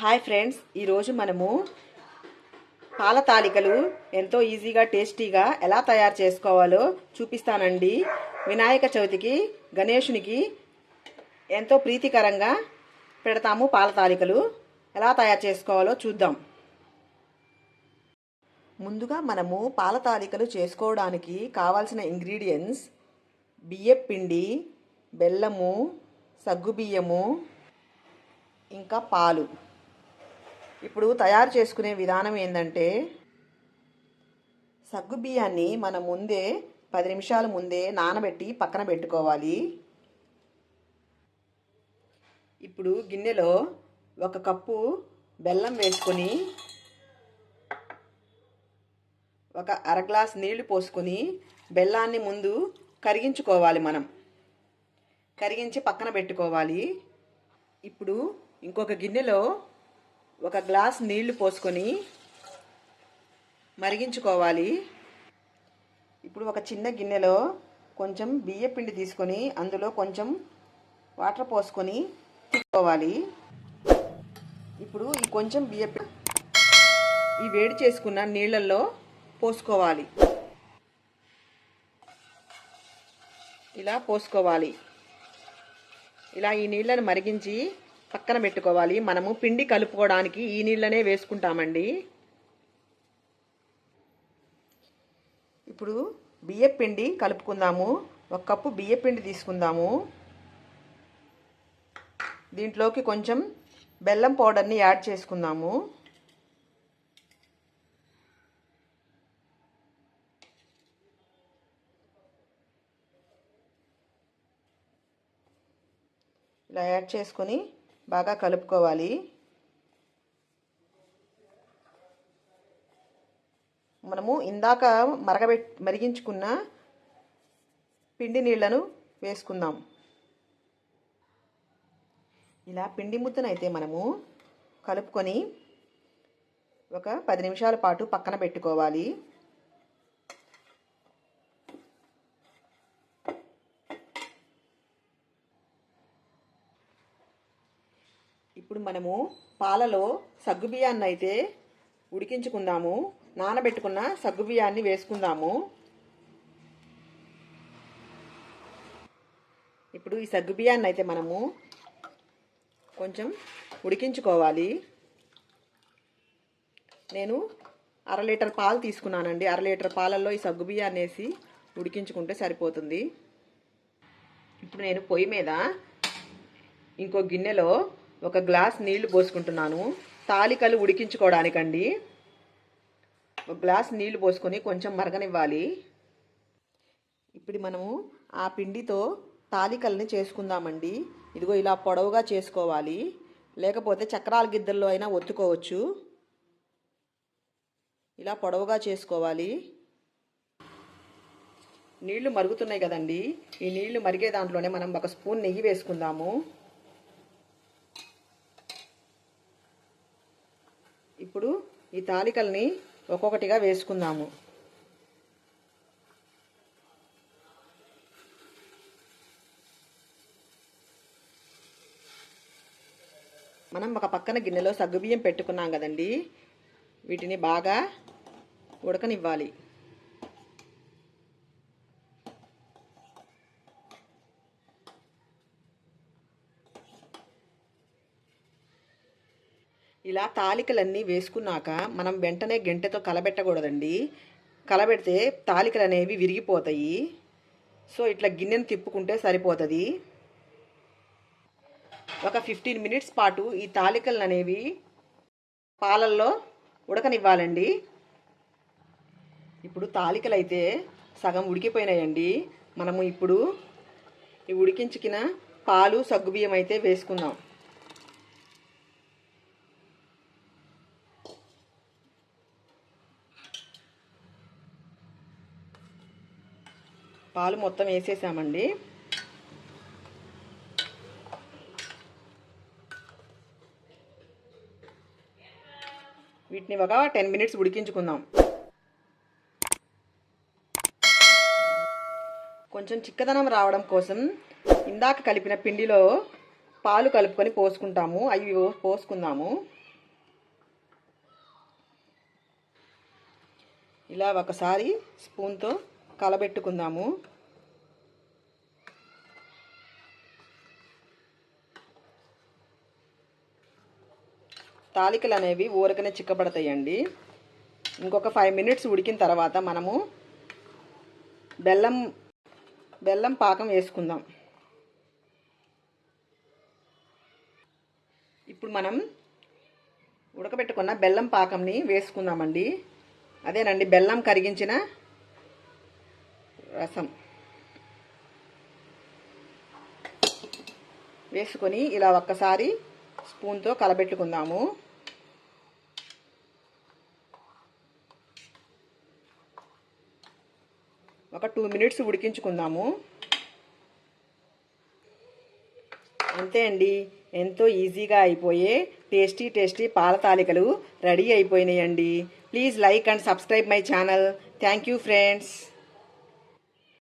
Hi friends ఈరోజు మనము పాల తాలికలు ఎంతో ఈజీగా టేస్టీగా ఎలా తయారు చేసుకోవాలో చూపిస్తానండి. వినాయక చవితికి గణేషునికి ఎంతో ప్రీతికరంగా పెడతాము పాల తాలికలు. ఎలా తయారు చేసుకోవాలో చూద్దాం. ముందుగా మనము పాల తాలికలు చేసుకోవడానికి కావాల్సిన ఇంగ్రీడియంట్స్ బియ్యం పిండి బెల్లము సగ్గుబియ్యము ఇంకా పాలు. ఇప్పుడు తయారు చేసుకునే విధానం ఏంటంటే సగ్గు బియ్యాన్ని మనం ముందే పది నిమిషాల ముందే నానబెట్టి పక్కన పెట్టుకోవాలి. ఇప్పుడు గిన్నెలో ఒక కప్పు బెల్లం వేసుకొని ఒక అర గ్లాస్ నీళ్ళు పోసుకొని బెల్లాన్ని ముందు కరిగించుకోవాలి మనం. కరిగించి పక్కన పెట్టుకోవాలి. ఇప్పుడు ఇంకొక గిన్నెలో ఒక గ్లాస్ నీళ్ళు పోసుకొని మరిగించుకోవాలి. ఇప్పుడు ఒక చిన్న గిన్నెలో కొంచెం బియ్య పిండి తీసుకొని అందులో కొంచెం వాటర్ పోసుకొని తీసుకోవాలి ఇప్పుడు ఈ కొంచెం బియ్య ఈ వేడి చేసుకున్న నీళ్ళల్లో పోసుకోవాలి. ఇలా పోసుకోవాలి. ఇలా ఈ నీళ్ళను మరిగించి పక్కన పెట్టుకోవాలి. మనము పిండి కలుపుకోవడానికి ఈ నీళ్ళనే వేసుకుంటామండి. ఇప్పుడు బియ్య పిండి కలుపుకుందాము. ఒక కప్పు బియ్య పిండి తీసుకుందాము. దీంట్లోకి కొంచెం బెల్లం పౌడర్ని యాడ్ చేసుకుందాము. ఇలా యాడ్ చేసుకొని బాగా కలుపుకోవాలి. మనము ఇందాక మరగబెట్ మరిగించుకున్న పిండి నీళ్ళను వేసుకుందాం. ఇలా పిండి ముద్దనైతే మనము కలుపుకొని ఒక పది నిమిషాల పాటు పక్కన పెట్టుకోవాలి. ఇప్పుడు మనము పాలలో సగ్గుబియ్యాన్ని అయితే ఉడికించుకుందాము. నానబెట్టుకున్న సగ్గుబియ్యాన్ని వేసుకుందాము. ఇప్పుడు ఈ సగ్గుబియ్యాన్ని అయితే మనము కొంచెం ఉడికించుకోవాలి. నేను అర లీటర్ పాలు తీసుకున్నానండి. అర లీటర్ పాలల్లో ఈ సగ్గుబియ్యాన్ని వేసి ఉడికించుకుంటే సరిపోతుంది. ఇప్పుడు నేను పొయ్యి మీద ఇంకో గిన్నెలో ఒక గ్లాస్ నీళ్ళు పోసుకుంటున్నాను. తాలికలు ఉడికించుకోవడానికండి. ఒక గ్లాస్ నీళ్ళు పోసుకొని కొంచెం మరగనివ్వాలి. ఇప్పుడు మనము ఆ పిండితో తాలికల్ని చేసుకుందామండి. ఇదిగో ఇలా పొడవుగా చేసుకోవాలి. లేకపోతే చక్రాల గిద్దల్లో అయినా ఒత్తుకోవచ్చు. ఇలా పొడవుగా చేసుకోవాలి. నీళ్ళు మరుగుతున్నాయి కదండి. ఈ నీళ్ళు మరిగే దాంట్లోనే మనం ఒక స్పూన్ నెయ్యి వేసుకుందాము. ఇప్పుడు ఈ తాలికల్ని ఒక్కొక్కటిగా వేసుకుందాము. మనం ఒక పక్కన గిన్నెలో సగ్గుబియ్యం పెట్టుకున్నాం కదండి. వీటిని బాగా ఉడకనివ్వాలి. ఇలా తాలికలన్నీ వేసుకున్నాక మనం వెంటనే గంటెతో కలబెట్టకూడదండి. కలబెడితే తాలికలు అనేవి విరిగిపోతాయి. సో ఇట్లా గిన్నెను తిప్పుకుంటే సరిపోతుంది. ఒక ఫిఫ్టీన్ మినిట్స్ పాటు ఈ తాలికలు అనేవి పాలల్లో ఉడకనివ్వాలండి. ఇప్పుడు తాలికలు అయితే సగం ఉడికిపోయినాయండి. మనము ఇప్పుడు ఈ ఉడికించుకిన పాలు సగ్గుబియ్యం అయితే వేసుకుందాం. పాలు మొత్తం వేసేసామండి. వీటిని ఒక టెన్ మినిట్స్ ఉడికించుకుందాం. కొంచెం చిక్కదనం రావడం కోసం ఇందాక కలిపిన పిండిలో పాలు కలుపుకొని పోసుకుంటాము. అవి పోసుకుందాము. ఇలా ఒకసారి స్పూన్తో కలబెట్టుకుందాము. తాలికలు అనేవి ఊరకనే చిక్కబడతాయండి. ఇంకొక ఫైవ్ మినిట్స్ ఉడికిన తర్వాత మనము బెల్లం బెల్లం పాకం వేసుకుందాం. ఇప్పుడు మనం ఉడకబెట్టుకున్న బెల్లం పాకంని వేసుకుందామండి. అదేనండి బెల్లం కరిగించిన రసం వేసుకొని ఇలా ఒక్కసారి స్పూన్తో కలబెట్టుకుందాము. ఒక టూ మినిట్స్ ఉడికించుకుందాము. అంతే అండి. ఎంతో ఈజీగా అయిపోయే టేస్టీ టేస్టీ పాల తాలికలు రెడీ అయిపోయినాయండి. Please like and subscribe my channel. Thank you friends.